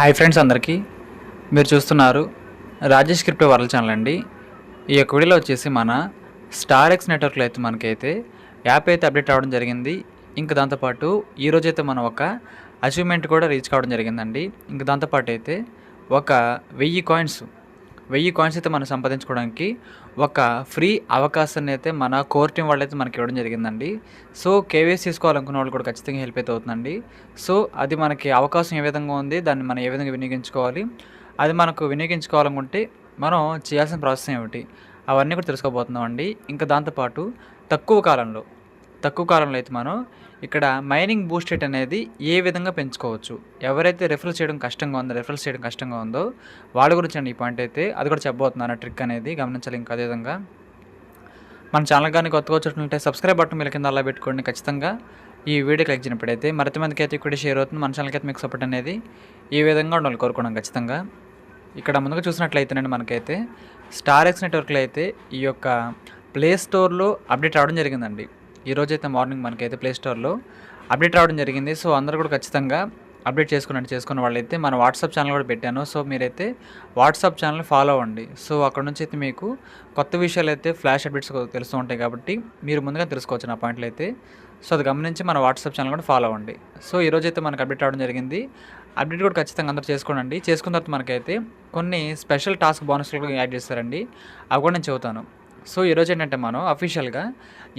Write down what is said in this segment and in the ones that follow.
Hi friends అందరికీ. మీరు చూస్తున్నారు రాజేష్ క్రిప్టో వరల్డ్ ఛానల్ అండి. ఈ యొక్క వీడియోలో వచ్చేసి మన స్టార్ ఎక్స్ నెట్వర్క్లో అయితే మనకైతే యాప్ అయితే అప్డేట్ అవ్వడం జరిగింది. ఇంకా దాంతోపాటు ఈరోజు అయితే మనం ఒక అచీవ్మెంట్ కూడా రీచ్ కావడం జరిగిందండి. ఇంకా దాంతోపాటు అయితే ఒక వెయ్యి కాయిన్స్ వెయ్యి కాయిన్స్ అయితే మనం సంపాదించుకోవడానికి ఒక ఫ్రీ అవకాశాన్ని అయితే మన కోర్ టీం వాళ్ళు అయితే మనకి ఇవ్వడం జరిగిందండి. సో కేవీఎస్ తీసుకోవాలనుకున్న వాళ్ళు కూడా ఖచ్చితంగా హెల్ప్ అయితే అవుతుందండి. సో అది మనకి అవకాశం ఏ విధంగా ఉంది దాన్ని మనం ఏ విధంగా వినియోగించుకోవాలి అది మనకు వినియోగించుకోవాలనుకుంటే మనం చేయాల్సిన ప్రాసెస్ ఏమిటి అవన్నీ కూడా తెలుసుకోబోతున్నాం అండి ఇంకా దాంతోపాటు తక్కువ కాలంలో తక్కువ కాలంలో అయితే మనం ఇక్కడ మైనింగ్ బూస్ట్ రేట్ అనేది ఏ విధంగా పెంచుకోవచ్చు? ఎవరైతే రెఫరల్ చేయడం కష్టంగా ఉందో రెఫరల్స్ చేయడం కష్టంగా ఉందో వాళ్ళ గురించి అండి ఈ పాయింట్ అయితే. అది కూడా చెప్పబోతున్నాను ట్రిక్ అనేది గమనించాలి ఇంకా అదేవిధంగా. మన ఛానల్ కానీ కొత్తగా వచ్చినట్లయితే సబ్స్క్రైబ్ బటన్ మీరు కింద అలా పెట్టుకోండి ఖచ్చితంగా. ఈ వీడియో క్లిక్ చేసినప్పుడైతే మరింత మందికి అయితే ఇక్కడ షేర్ అవుతుంది. మన ఛానల్కి అయితే మీకు సపోర్ట్ అనేది ఈ విధంగా ఉండాలి కోరుకోవడం ఖచ్చితంగా. ఇక్కడ ముందుగా చూసినట్లయితేనండి మనకైతే స్టార్ ఎక్స్ నెట్వర్క్లో అయితే ఈ యొక్క ప్లే స్టోర్లో అప్డేట్ రావడం జరిగిందండి. ఈరోజైతే అయితే మార్నింగ్ మనకైతే ప్లే స్టోర్లో అప్డేట్ రావడం జరిగింది. సో అందరూ కూడా ఖచ్చితంగా అప్డేట్ చేసుకున్నట్టు చేసుకున్న వాళ్ళైతే మన వాట్సాప్ ఛానల్ కూడా పెట్టాను. సో మీరైతే వాట్సాప్ ఛానల్ ఫాలో అవ్వండి. సో అక్కడ నుంచి అయితే మీకు కొత్త విషయాలు అయితే ఫ్లాష్ అప్డేట్స్ తెలుస్తూ ఉంటాయి కాబట్టి మీరు ముందుగా తెలుసుకోవచ్చు నా పాయింట్లు అయితే. సో అది గమనించి మన వాట్సాప్ ఛానల్ కూడా ఫాలో అవ్వండి. సో ఈరోజు అయితే మనకు అప్డేట్ రావడం జరిగింది. అప్డేట్ కూడా ఖచ్చితంగా అందరూ చేసుకోండి చేసుకున్న తర్వాత మనకైతే కొన్ని స్పెషల్ టాస్క్ బోనస్లు కూడా యాడ్ చేస్తారండి. అవి కూడా నేను చెబుతాను. సో ఈరోజు ఏంటంటే మనం అఫీషియల్గా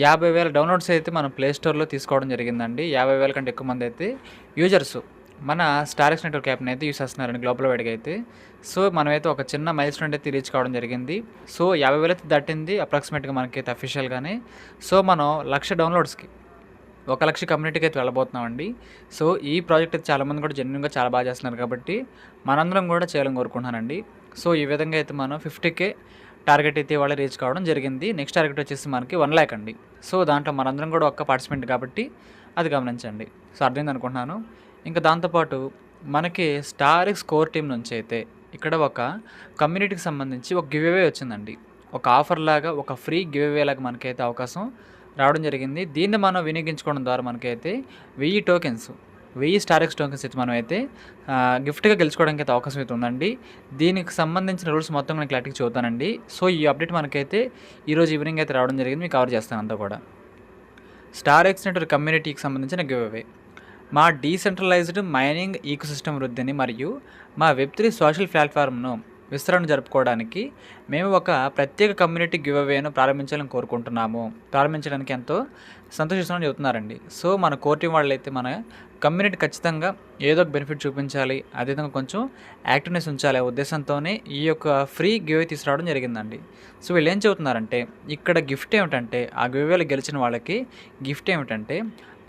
యాభై వేల డౌన్లోడ్స్ అయితే మనం ప్లే స్టోర్లో తీసుకోవడం జరిగిందండి. యాభై వేల కంటే ఎక్కువ మంది అయితే యూజర్స్ మన స్టారెక్స్ నెట్వర్క్ యాప్ని అయితే యూస్ చేస్తున్నారండి గ్లోబల్ వైడ్గా అయితే. సో మనమైతే ఒక చిన్న మైల్ స్టోన్ అయితే రీచ్ కావడం జరిగింది. సో యాభై వేలు అయితే దాటింది అప్రాక్సిమేట్గా మనకైతే అఫీషియల్గానే సో మనం లక్ష డౌన్లోడ్స్కి ఒక లక్ష కమ్యూనిటీకి అయితే వెళ్ళబోతున్నామండి. సో ఈ ప్రాజెక్ట్ అయితే చాలామంది కూడా జెన్యున్గా చాలా బాగా చేస్తున్నారు కాబట్టి మనందరం కూడా చేయాలని కోరుకుంటున్నానండి. సో ఈ విధంగా అయితే మనం ఫిఫ్టీకే టార్గెట్ అయితే ఇవాళ రీచ్ కావడం జరిగింది. నెక్స్ట్ టార్గెట్ వచ్చేసి మనకి వన్ ల్యాక్ అండి. సో దాంట్లో మనందరం కూడా ఒక్క పార్టిసిపెంట్ కాబట్టి అది గమనించండి. సో అర్థమైంది అనుకుంటున్నాను. ఇంకా దాంతోపాటు మనకి స్టార్ స్కోర్ టీం నుంచి అయితే ఇక్కడ ఒక కమ్యూనిటీకి సంబంధించి ఒక గివ్ అవే వచ్చిందండి. ఒక ఆఫర్ లాగా ఒక ఫ్రీ గివ్ అవే లాగా మనకైతే అవకాశం రావడం జరిగింది. దీన్ని మనం వినియోగించుకోవడం ద్వారా మనకైతే వెయ్యి టోకెన్స్ వెయ్యి స్టార్ ఎక్స్ టోకెన్స్ అయితే మనం అయితే గిఫ్ట్గా గెలుచుకోవడానికి అయితే అవకాశం అయితే ఉందండి. దీనికి సంబంధించిన రూల్స్ మొత్తం నేను క్లారిటీకి చెబుతానండి. సో ఈ అప్డేట్ మనకైతే ఈరోజు ఈవినింగ్ అయితే రావడం జరిగింది. మీకు కవర్ చేస్తాను అంతా కూడా. స్టార్ ఎక్స్ నెట్వర్క్ కమ్యూనిటీకి సంబంధించిన గివ్ అవే మా డీసెంట్రలైజ్డ్ మైనింగ్ ఈకోసిస్టమ్ వృద్ధిని మరియు మా వెబ్ త్రీ సోషల్ ప్లాట్ఫామ్ను విస్తరణ జరుపుకోవడానికి మేము ఒక ప్రత్యేక కమ్యూనిటీ గివ్ అవేను ప్రారంభించాలని కోరుకుంటున్నాము. ప్రారంభించడానికి ఎంతో సంతోషిస్తామని చెబుతున్నారండి. సో మన కోర్టు వాళ్ళు అయితే మన కమ్యూనిటీ ఖచ్చితంగా ఏదో ఒక బెనిఫిట్ చూపించాలి అదేవిధంగా కొంచెం యాక్టివ్నెస్ ఉంచాలి ఆ ఉద్దేశంతోనే ఈ యొక్క ఫ్రీ గివ్ తీసుకురావడం జరిగిందండి. సో వీళ్ళు ఏం చెబుతున్నారంటే ఇక్కడ గిఫ్ట్ ఏమిటంటే ఆ గివ్ గెలిచిన వాళ్ళకి గిఫ్ట్ ఏమిటంటే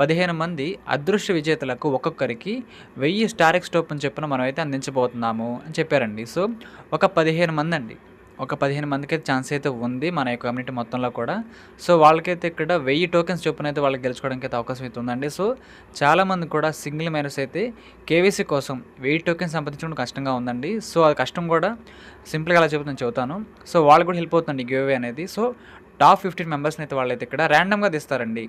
పదిహేను మంది అదృష్ట విజేతలకు ఒక్కొక్కరికి వెయ్యి స్టార్ ఎక్స్ టోపన్ చెప్పిన మనం అయితే అందించబోతున్నాము అని చెప్పారండి. సో ఒక పదిహేను మంది అండి ఒక పదిహేను మందికి అయితే ఛాన్స్ అయితే ఉంది మన యొక్క కమ్యూనిటీ మొత్తంలో కూడా. సో వాళ్ళకైతే ఇక్కడ వెయ్యి టోకెన్స్ చొప్పున అయితే వాళ్ళకి గెలుచుకోవడానికి అయితే అవకాశం అయితే ఉందండి. సో చాలామంది కూడా సింగిల్ మైనస్ అయితే కేవీసీ కోసం వెయ్యి టోకెన్స్ సంపాదించడం కష్టంగా ఉందండి. సో అది కష్టం కూడా సింపుల్గా అలా చెబుతాను చెబుతాను. సో వాళ్ళకి కూడా హెల్ప్ అవుతుంది గివ్ అనేది. సో టాప్ ఫిఫ్టీన్ మెంబర్స్ని అయితే వాళ్ళైతే ఇక్కడ ర్యాండమ్గా తీస్తారండి.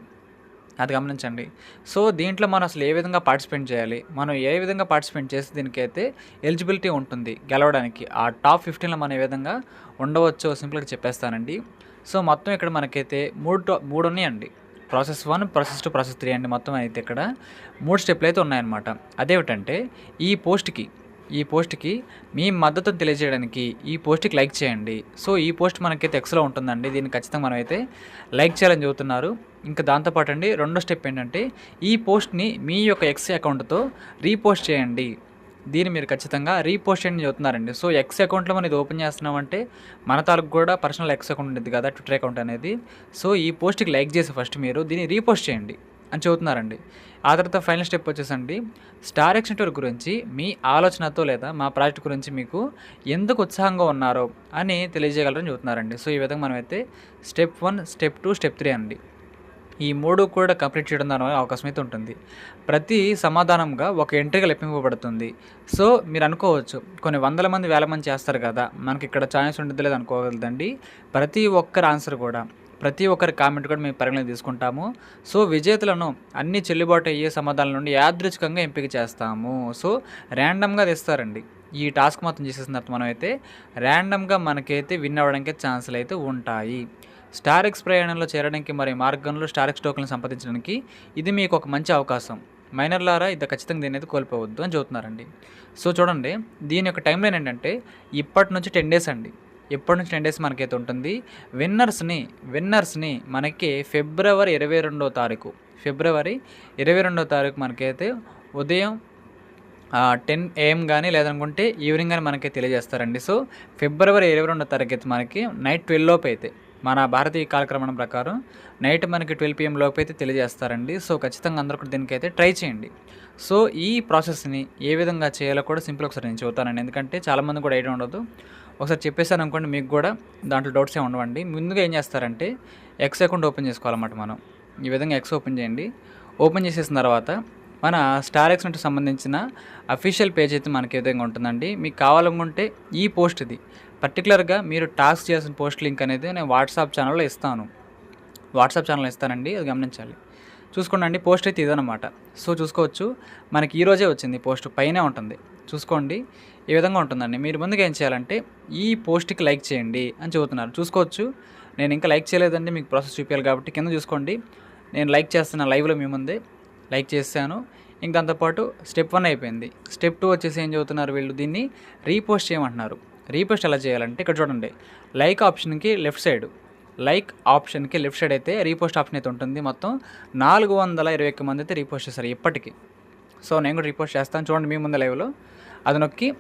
అది గమనించండి. సో దీంట్లో మనం అసలు ఏ విధంగా పార్టిసిపేట్ చేయాలి? మనం ఏ విధంగా పార్టిసిపేట్ చేస్తే దీనికైతే ఎలిజిబిలిటీ ఉంటుంది గెలవడానికి? ఆ టాప్ ఫిఫ్టీన్లో మనం ఏ విధంగా ఉండవచ్చో సింపుల్గా చెప్పేస్తానండి. సో మొత్తం ఇక్కడ మనకైతే మూడు మూడు ఉన్నాయండి. Process one process two process three అండి మొత్తం అయితే ఇక్కడ. మూడు స్టెప్లు అయితే ఉన్నాయన్నమాట. అదేమిటంటే ఈ పోస్ట్కి ఈ పోస్ట్కి మీ మద్దతును తెలియజేయడానికి ఈ పోస్ట్కి లైక్ చేయండి. సో ఈ పోస్ట్ మనకైతే ఎక్స్లో ఉంటుందండి. దీన్ని ఖచ్చితంగా మనం అయితే లైక్ చేయాలని చెబుతున్నారు. ఇంకా దాంతోపాటు అండి రెండో స్టెప్ ఏంటంటే ఈ పోస్ట్ని మీ యొక్క ఎక్స్ అకౌంట్తో రీపోస్ట్ చేయండి. దీన్ని మీరు ఖచ్చితంగా రీపోస్ట్ చేయండి చెబుతున్నారండి. సో ఎక్స్ అకౌంట్లో మనం ఇది ఓపెన్ చేస్తున్నామంటే మన తాలూకు కూడా పర్సనల్ ఎక్స్ అకౌంట్ ఉంటుంది కదా ట్విట్టర్ అకౌంట్ అనేది. సో ఈ పోస్ట్కి లైక్ చేసి ఫస్ట్ మీరు దీన్ని రీపోస్ట్ చేయండి. అని చెబుతున్నారండి. ఆ తర్వాత ఫైనల్ స్టెప్ వచ్చేసండి. స్టార్ ఎక్స్ నెట్వర్క్ గురించి మీ ఆలోచనతో లేదా మా ప్రాజెక్ట్ గురించి మీకు ఎందుకు ఉత్సాహంగా ఉన్నారో అని తెలియజేయగలరని చెబుతున్నారండి. సో ఈ విధంగా మనమైతే step one step two step three అండి. ఈ మూడు కూడా కంప్లీట్ చేయడం దాని అవకాశం అయితే ఉంటుంది. ప్రతి సమాధానంగా ఒక ఎంట్రీగా లెప్పింపబడుతుంది. సో మీరు అనుకోవచ్చు కొన్ని వందల మంది వేల మంది చేస్తారు కదా. మనకి ఇక్కడ ఛాయిస్ ఉండదు లేదు అనుకోగలదండి ప్రతి ఒక్కరి ఆన్సర్ కూడా ప్రతి ఒక్కరి కామెంట్ కూడా మేము పరిగణలోకి తీసుకుంటాము. సో విజేతలను అన్ని చెల్లుబాటు అయ్యే సమాధానాల నుండి యాదృచ్ఛికంగా ఎంపిక చేస్తాము. సో ర్యాండమ్గా తెస్తారండి. ఈ టాస్క్ మొత్తం చేసేసిన తర్వాత మనం అయితే ర్యాండమ్గా మనకైతే విన్ అవ్వడానికి ఛాన్సులు అయితే ఉంటాయి. స్టారెక్స్ ప్రయాణంలో చేరడానికి మరి మార్గంలో స్టారెక్స్ టోకెన్లు సంపాదించడానికి ఇది మీకు ఒక మంచి అవకాశం. మైనర్లారా ఇది ఖచ్చితంగా దీని అయితే కోల్పోవద్దు అని చెబుతున్నారండి. సో చూడండి దీని యొక్క టైం లైన్ ఏంటంటే ఇప్పటి నుంచి టెన్ డేస్ అండి. ఎప్పటి నుంచి టెన్ డేస్ మనకైతే ఉంటుంది. విన్నర్స్ని విన్నర్స్ని మనకి ఫిబ్రవరి ఇరవై రెండో తారీఖు ఫిబ్రవరి ఇరవై రెండో తారీఖు మనకైతే ఉదయం టెన్ ఏఎం కానీ లేదనుకుంటే ఈవినింగ్ కానీ మనకి తెలియజేస్తారండి. సో ఫిబ్రవరి ఇరవై రెండో తారీఖు అయితే మనకి నైట్ ట్వెల్వ్ లోపు అయితే మన భారతీయ కాలక్రమం ప్రకారం నైట్ మనకి ట్వెల్వ్ పిఎం లోపు అయితే తెలియజేస్తారండి. సో ఖచ్చితంగా అందరూ కూడా దీనికైతే ట్రై చేయండి. సో ఈ ప్రాసెస్ని ఏ విధంగా చేయాలో కూడా సింపుల్ ఒకసారి నేను చెబుతానండి. ఎందుకంటే చాలామంది కూడా ఐడియా ఉండదు ఒకసారి చెప్పేసాను అనుకోండి మీకు కూడా దాంట్లో డౌట్స్ ఏమి ఉండవండి. ముందుగా ఏం చేస్తారంటే ఎక్స్ అకౌంట్ ఓపెన్ చేసుకోవాలన్నమాట మనం. ఈ విధంగా ఎక్స్ ఓపెన్ చేయండి. ఓపెన్ చేసేసిన తర్వాత మన స్టార్ ఎక్స్నెట్ సంబంధించిన అఫీషియల్ పేజ్ అయితే మనకి ఏ విధంగా ఉంటుందండి? మీకు కావాలనుకుంటే ఈ పోస్ట్ ఇది. పర్టికులర్గా మీరు టాస్క్ చేసిన పోస్ట్ లింక్ అనేది నేను వాట్సాప్ ఛానల్లో ఇస్తాను. వాట్సాప్ ఛానల్ ఇస్తానండి అది గమనించాలి. చూసుకోండి పోస్ట్ అయితే ఇదనమాట సో చూసుకోవచ్చు. మనకి ఈరోజే వచ్చింది పోస్ట్ పైనే ఉంటుంది. చూసుకోండి. ఈ విధంగా ఉంటుందండి. మీరు ముందుగా ఏం చేయాలంటే ఈ పోస్ట్కి లైక్ చేయండి అని చెబుతున్నారు. చూసుకోవచ్చు. నేను ఇంకా లైక్ చేయలేదండి. మీకు ప్రాసెస్ చూపించాలి కాబట్టి కింద చూసుకోండి. నేను లైక్ చేస్తున్న లైవ్లో మీ ముందే లైక్ చేశాను. ఇంక దాంతోపాటు స్టెప్ వన్ అయిపోయింది. స్టెప్ టూ వచ్చేసి ఏం చదువుతున్నారు వీళ్ళు? దీన్ని రీపోస్ట్ చేయమంటున్నారు. రీపోస్ట్ ఎలా చేయాలంటే ఇక్కడ చూడండి. లైక్ ఆప్షన్కి లెఫ్ట్ సైడ్. లైక్ ఆప్షన్కి లెఫ్ట్ సైడ్ అయితే రీపోస్ట్ ఆప్షన్ అయితే ఉంటుంది. మొత్తం నాలుగు వందల ఇరవై ఒక్క మంది అయితే రీపోస్ట్ చేస్తారు ఇప్పటికీ. సో నేను కూడా రీపోస్ట్ చేస్తాను. చూడండి మీ ముందు లైవ్లో. అది నొక్కి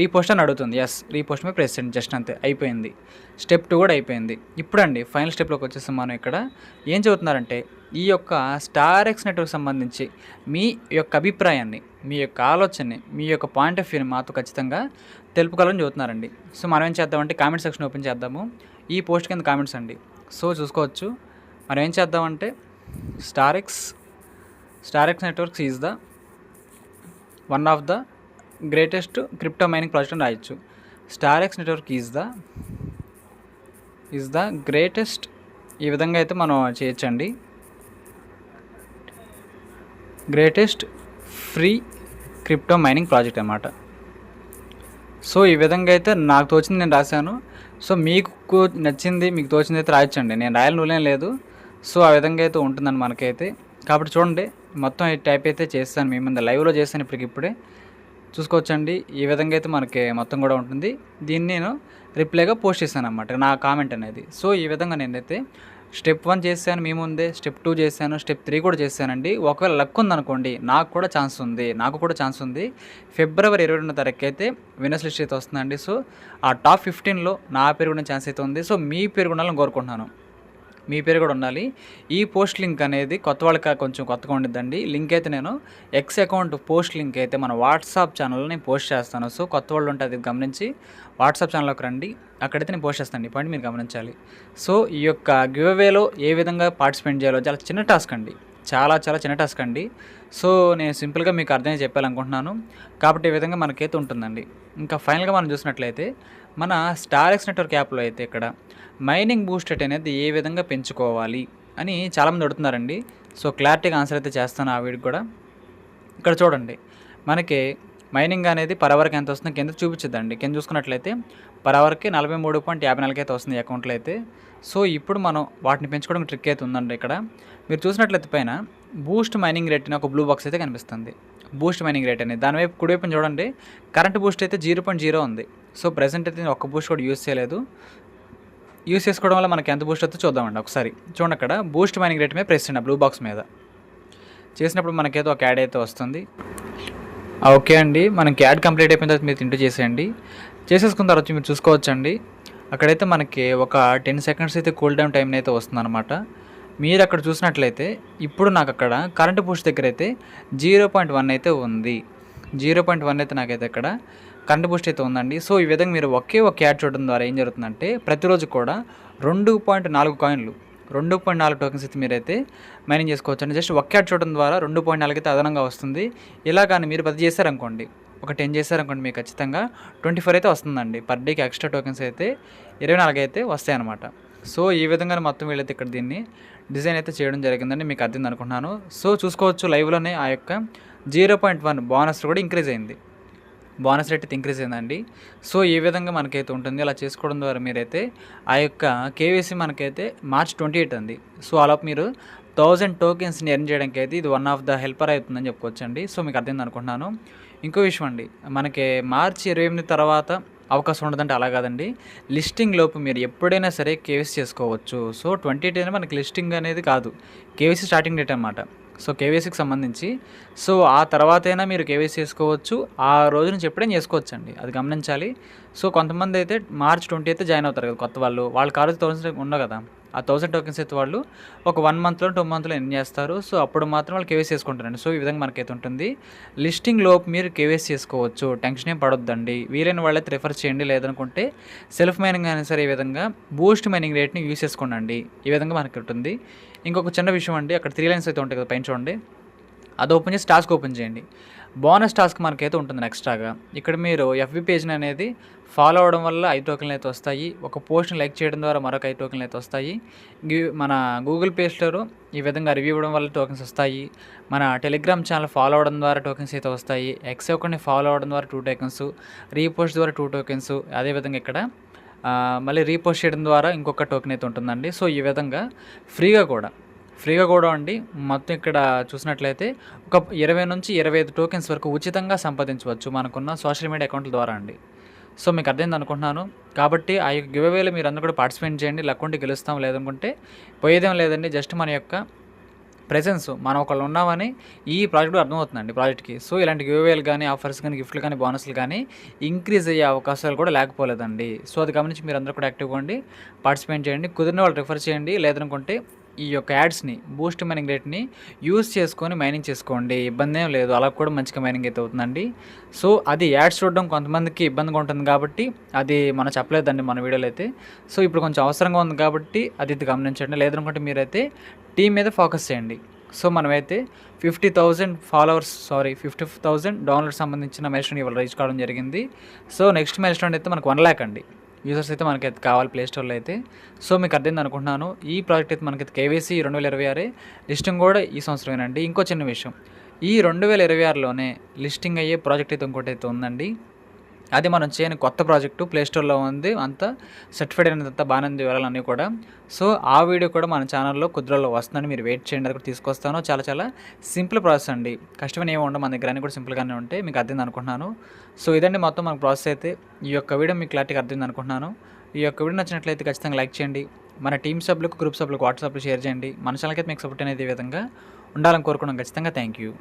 రీపోస్ట్ అని అడుగుతుంది. ఎస్ రీపోస్ట్ మీద ప్రెస్ చేయండి. జస్ట్ అంతే అయిపోయింది. స్టెప్ టూ కూడా అయిపోయింది. ఇప్పుడండి ఫైనల్ స్టెప్లోకి వచ్చేస్తే మనం ఇక్కడ ఏం చెబుతున్నారంటే ఈ యొక్క స్టార్ ఎక్స్ నెట్వర్క్ సంబంధించి మీ యొక్క అభిప్రాయాన్ని మీ యొక్క ఆలోచనని మీ యొక్క పాయింట్ ఆఫ్ వ్యూని మాతో ఖచ్చితంగా తెలుపుకోవాలని చెబుతున్నారండి సో మనం ఏం చేద్దామంటే కామెంట్ సెక్షన్ ఓపెన్ చేద్దాము. ఈ పోస్ట్ కింద కామెంట్స్ అండి. సో చూసుకోవచ్చు. మనం ఏం చేద్దామంటే star X star X networks is the one of the greatest crypto mining project అని రాయొచ్చు. Star X network is the is the greatest ఈ విధంగా అయితే మనం చేయొచ్చండి. Greatest free crypto mining project అన్నమాట. సో ఈ విధంగా అయితే నాకు తోచింది నేను రాశాను. సో మీకు నచ్చింది మీకు తోచింది అయితే రాయొచ్చండి. నేను రాయాలని రూలేం లేదు. సో ఆ విధంగా అయితే ఉంటుందని మనకైతే. కాబట్టి చూడండి మొత్తం ఈ టైప్ అయితే చేస్తాను. మీ ముందు లైవ్లో చేస్తాను ఇప్పటికిప్పుడే. చూసుకోవచ్చండి. ఈ విధంగా అయితే మనకి మొత్తం కూడా ఉంటుంది. దీన్ని నేను రిప్లైగా పోస్ట్ చేశాను అనమాట నా కామెంట్ అనేది. సో ఈ విధంగా నేనైతే స్టెప్ వన్ చేశాను మీ ముందే స్టెప్ టూ చేశాను స్టెప్ త్రీ కూడా చేశానండి. ఒకవేళ లక్ ఉందనుకోండి నాకు కూడా ఛాన్స్ ఉంది నాకు కూడా ఛాన్స్ ఉంది. ఫిబ్రవరి ఇరవై రెండు తారీఖు అయితే వినర్స్ లిస్ట్ అయితే వస్తుందండి. సో ఆ టాప్ ఫిఫ్టీన్లో నా పేరు కూడా ఛాన్స్ అయితే ఉంది. సో మీ పేరు కూడా కోరుకుంటున్నాను. మీ పేరు కూడా ఉండాలి. ఈ పోస్ట్ లింక్ అనేది కొత్త వాళ్ళకి కొంచెం కొత్తగా ఉండిద్దండి. లింక్ అయితే నేను ఎక్స్ అకౌంట్ పోస్ట్ లింక్ అయితే మన వాట్సాప్ ఛానల్లో నేను పోస్ట్ చేస్తాను. సో కొత్త వాళ్ళు ఉంటే అది గమనించి వాట్సాప్ ఛానల్లోకి రండి. అక్కడైతే నేను పోస్ట్ చేస్తాను. ఈ పాయింట్ మీరు గమనించాలి. సో ఈ యొక్క గివ్అవేలో ఏ విధంగా పార్టిసిపేట్ చేయాలో చాలా చిన్న టాస్క్ అండి. చాలా చాలా చిన్న టాస్క్ అండి. సో నేను సింపుల్గా మీకు అర్థమై చెప్పాలనుకుంటున్నాను. కాబట్టి ఈ విధంగా మనకైతే ఉంటుందండి. ఇంకా ఫైనల్గా మనం చూసినట్లయితే మన స్టార్ ఎక్స్ నెట్వర్క్ యాప్లో అయితే ఇక్కడ మైనింగ్ బూస్టెడ్ అనేది ఏ విధంగా పెంచుకోవాలి అని చాలామంది అడుగుతున్నారండి. సో క్లారిటీగా ఆన్సర్ అయితే చేస్తాను ఆ వీడికి కూడా. ఇక్కడ చూడండి. మనకి మైనింగ్ అనేది పర్ అవర్కి ఎంత వస్తుందో కింద చూపించద్దండి. కింద చూసుకున్నట్లయితే పర్ అవర్కి నలభై మూడు పాయింట్ యాభై నాలుగు అయితే వస్తుంది అకౌంట్లో అయితే. సో ఇప్పుడు మనం వాటిని పెంచుకోవడం ట్రిక్ అయితే ఉందండి ఇక్కడ. మీరు చూసినట్లయితే పైన బూస్ట్ మైనింగ్ రేట్ అని ఒక బ్లూ బాక్స్ అయితే కనిపిస్తుంది. బూస్ట్ మైనింగ్ రేట్ అనేది దానివైపు కుడివైపు చూడండి కరెంట్ బూస్ట్ అయితే జీరో పాయింట్ జీరో ఉంది. సో ప్రజెంట్ అయితే ఒక్క బూస్ట్ కూడా యూస్ చేయలేదు. యూస్ చేసుకోవడం వల్ల మనకి ఎంత బూస్ట్ అయితే చూద్దామండి ఒకసారి. చూడండి అక్కడ బూస్ట్ మైనింగ్ రేట్ మీద ప్రెస్ చేయండి బ్లూ బాక్స్ మీద. చేసినప్పుడు మనకేదో ఒక యాడ్ అయితే వస్తుంది. ఓకే అండి మనకి యాడ్ కంప్లీట్ అయిపోయిన తర్వాత మీరు తింటూ చేసేయండి. చేసేసుకున్న తర్వాత మీరు చూసుకోవచ్చండి. అక్కడైతే మనకి ఒక టెన్ సెకండ్స్ అయితే కూల్ డౌన్ టైం అయితే వస్తుందన్నమాట. మీరు అక్కడ చూసినట్లయితే ఇప్పుడు నాకు అక్కడ కరెంట్ పుష్ దగ్గర అయితే జీరో పాయింట్ వన్ అయితే ఉంది. జీరో పాయింట్ వన్ అయితే నాకైతే అక్కడ కరెంట్ బూస్ట్ అయితే ఉందండి. సో ఈ విధంగా మీరు ఒకే ఒక యాడ్ చూడడం ద్వారా ఏం జరుగుతుందంటే ప్రతిరోజు కూడా రెండు పాయింట్ నాలుగు కాయిన్లు రెండు పాయింట్ నాలుగు టోకెన్స్ అయితే మీరైతే మైనింగ్ చేసుకోవచ్చు అండి జస్ట్ ఒక యాడ్ చూడడం ద్వారా రెండు పాయింట్ నాలుగు అయితే అదనంగా వస్తుంది. ఇలా కానీ మీరు పది చేశారనుకోండి ఒక టెన్ చేశారనుకోండి మీకు ఖచ్చితంగా ట్వంటీ ఫోర్ అయితే వస్తుందండి. పర్ డేకి ఎక్స్ట్రా టోకెన్స్ అయితే ఇరవై నాలుగు అయితే వస్తాయి అనమాట సో ఈ విధంగా మొత్తం వీళ్ళైతే ఇక్కడ దీన్ని డిజైన్ అయితే చేయడం జరిగిందండి మీకు అర్థం అనుకుంటున్నాను. సో చూసుకోవచ్చు లైవ్లోనే ఆ యొక్క జీరో పాయింట్ వన్ బోనస్ కూడా ఇంక్రీజ్ అయింది. బోనస్ రేట్ అయితే ఇంక్రీజ్ అయిందండి. సో ఈ విధంగా మనకైతే ఉంటుంది. అలా చేసుకోవడం ద్వారా మీరైతే ఆ యొక్క కేవీసీ మనకైతే మార్చ్ ట్వంటీ ఎయిట్ అండి. సో అలా మీరు థౌజండ్ టోకెన్స్ని ఎర్న్ చేయడానికి అయితే ఇది వన్ ఆఫ్ ద హెల్పర్ అవుతుందని చెప్పుకోవచ్చండి. సో మీకు అర్థం అనుకుంటున్నాను. ఇంకో విషయం అండి మనకి మార్చి ఇరవై ఎనిమిది తర్వాత అవకాశం ఉండదంటే అలా కాదండి. లిస్టింగ్ లోపు మీరు ఎప్పుడైనా సరే కేవీసీ చేసుకోవచ్చు. సో ట్వంటీ ఎయిట్ అయినా మనకి లిస్టింగ్ అనేది కాదు. కేవీసీ స్టార్టింగ్ డేట్ అనమాట సో కేవీసీకి సంబంధించి. సో ఆ తర్వాతైనా మీరు కేవీసీ చేసుకోవచ్చు. ఆ రోజు నుంచి ఎప్పుడైనా చేసుకోవచ్చు అండి అది గమనించాలి. సో కొంతమంది అయితే మార్చ్ ట్వంటీ అయితే జాయిన్ అవుతారు కదా కొత్త వాళ్ళు. వాళ్ళ కాలేజ్ థౌసండ్ ఉండవు కదా. ఆ థౌసండ్ టోకెన్స్ అయితే వాళ్ళు ఒక వన్ మంత్లో టూ మంత్లో ఎన్ చేస్తారు. సో అప్పుడు మాత్రం వాళ్ళు కేవీసీ చేసుకుంటారండి. సో ఈ విధంగా మనకైతే ఉంటుంది. లిస్టింగ్ లోపు మీరు కేవీసీ చేసుకోవచ్చు. టెన్షన్ ఏం పడొద్దండి. వీలైన వాళ్ళైతే రిఫర్ చేయండి. లేదనుకుంటే సెల్ఫ్ మైనింగ్ అయినా సరే ఈ విధంగా బూస్ట్ మైనింగ్ రేట్ని యూస్ చేసుకోండి ఈ విధంగా మనకి ఉంటుంది. ఇంకొక చిన్న విషయం అండి. అక్కడ త్రీ లైన్స్ అయితే ఉంటాయి కదా పైన చూడండి. అది ఓపెన్ చేసి టాస్క్ ఓపెన్ చేయండి. బోనస్ టాస్క్ మనకైతే ఉంటుంది ఎక్స్ట్రాగా ఇక్కడ మీరు ఎఫ్బి పేజ్ని అనేది ఫాలో అవడం వల్ల ఐ టోకెన్లు అయితే వస్తాయి. ఒక పోస్ట్ని లైక్ చేయడం ద్వారా మరొక ఐ టోకెన్లు అయితే వస్తాయి. మన గూగుల్ పే స్టోర్ ఈ విధంగా రివ్యూ ఇవ్వడం వల్ల టోకెన్స్ వస్తాయి. మన టెలిగ్రామ్ ఛానల్ ఫాలో అవడం ద్వారా టోకెన్స్ అయితే వస్తాయి. ఎక్స్ ఒకరిని ఫాలో అవడం ద్వారా టూ టోకెన్స్ రీపోస్ట్ ద్వారా టూ టోకెన్స్ అదేవిధంగా ఇక్కడ మళ్ళీ రీపోస్ట్ చేయడం ద్వారా ఇంకొక టోకెన్ అయితే ఉంటుందండి. సో ఈ విధంగా ఫ్రీగా కూడా ఫ్రీగా కూడా అండి మొత్తం ఇక్కడ చూసినట్లయితే ఒక ఇరవై నుంచి ఇరవై ఐదు టోకెన్స్ వరకు ఉచితంగా సంపాదించవచ్చు మనకున్న సోషల్ మీడియా అకౌంట్ల ద్వారా అండి. సో మీకు అర్థమైంది అనుకుంటున్నాను. కాబట్టి ఆ యొక్క గివ్ మీరు అందరూ కూడా పార్టిసిపేట్ చేయండి. లేకుంటే గెలుస్తాం లేదనుకుంటే పోయేదేం లేదండి. జస్ట్ మన యొక్క ప్రెజెన్స్ మనం ఒకళ్ళు ఉన్నామని ఈ ప్రాజెక్ట్ అర్థమవుతుందండి ప్రాజెక్ట్కి సో ఇలాంటి గివ్వేలు కానీ ఆఫర్స్ కానీ గిఫ్ట్లు కానీ బోనస్లు కానీ ఇంక్రీజ్ అయ్యే అవకాశాలు కూడా లేకపోలేదండి. సో అది గమనించి మీరు అందరూ కూడా యాక్టివ్గా ఉండి పార్టిసిపేట్ చేయండి. కుదిరిన వాళ్ళు రిఫర్ చేయండి. లేదనుకుంటే ఈ యొక్క యాడ్స్ని బూస్ట్ మైనింగ్ రేట్ని యూస్ చేసుకొని మైనింగ్ చేసుకోండి. ఇబ్బంది ఏం లేదు. అలా కూడా మంచిగా మైనింగ్ అయితే అవుతుందండి. సో అది యాడ్స్ చూడడం కొంతమందికి ఇబ్బందిగా ఉంటుంది కాబట్టి అది మనం చెప్పలేదండి మన వీడియోలో అయితే. సో ఇప్పుడు కొంచెం అవసరంగా ఉంది కాబట్టి అది ఇది గమనించండి. లేదనుకుంటే మీరైతే టీం మీద ఫోకస్ చేయండి. సో మనమైతే fifty thousand followers sorry fifty thousand download సంబంధించిన మెల్స్టోన్ ఇవాళ రీచ్ కావడం జరిగింది. సో నెక్స్ట్ మెల్స్టోన్ అయితే మనకు వన్ ల్యాక్ అండి. యూజర్స్ అయితే మనకి అయితే కావాలి ప్లే స్టోర్లో అయితే. సో మీకు అర్థమైంది అనుకుంటున్నాను. ఈ ప్రాజెక్ట్ అయితే మనకి కేవీసీ రెండు వేల ఇరవై ఆరే లిస్టింగ్ కూడా ఈ సంవత్సరమేనండి. ఇంకో చిన్న విషయం. ఈ రెండు వేల ఇరవై ఆరులోనే లిస్టింగ్ అయ్యే ప్రాజెక్ట్ అయితే ఇంకోటి అయితే ఉందండి. అది మనం చేయని కొత్త ప్రాజెక్టు ప్లే స్టోర్లో ఉంది. అంతా సర్టిఫైడ్ అయినంత బాగానే ఉంది వివరాలన్నీ కూడా. సో ఆ వీడియో కూడా మన ఛానల్లో కుద్రలో వస్తుందని మీరు వెయిట్ చేయండి. అది కూడా తీసుకొస్తాను. చాలా చాలా సింపుల్ ప్రాసెస్ అండి. కష్టమైన ఏమి ఉండవు. మన దగ్గర అన్నీ కూడా సింపుల్గానే ఉంటాయి. మీకు అర్థం అనుకుంటున్నాను. సో ఇదండి మొత్తం మన ప్రాసెస్ అయితే. ఈ యొక్క వీడియో మీకు క్లారిటీగా అర్థం అనుకుంటున్నాను. ఈ యొక్క వీడియో నచ్చినట్లయితే ఖచ్చితంగా లైక్ చేయండి. మన టీమ్ సభ్యులకు గ్రూప్ సభ్యులకు వాట్సాప్లో షేర్ చేయండి. మన ఛానల్కి అయితే మీకు సపోర్ట్ అనేది విధంగా ఉండాలని కోరుకున్నాం ఖచ్చితంగా థ్యాంక్ యూ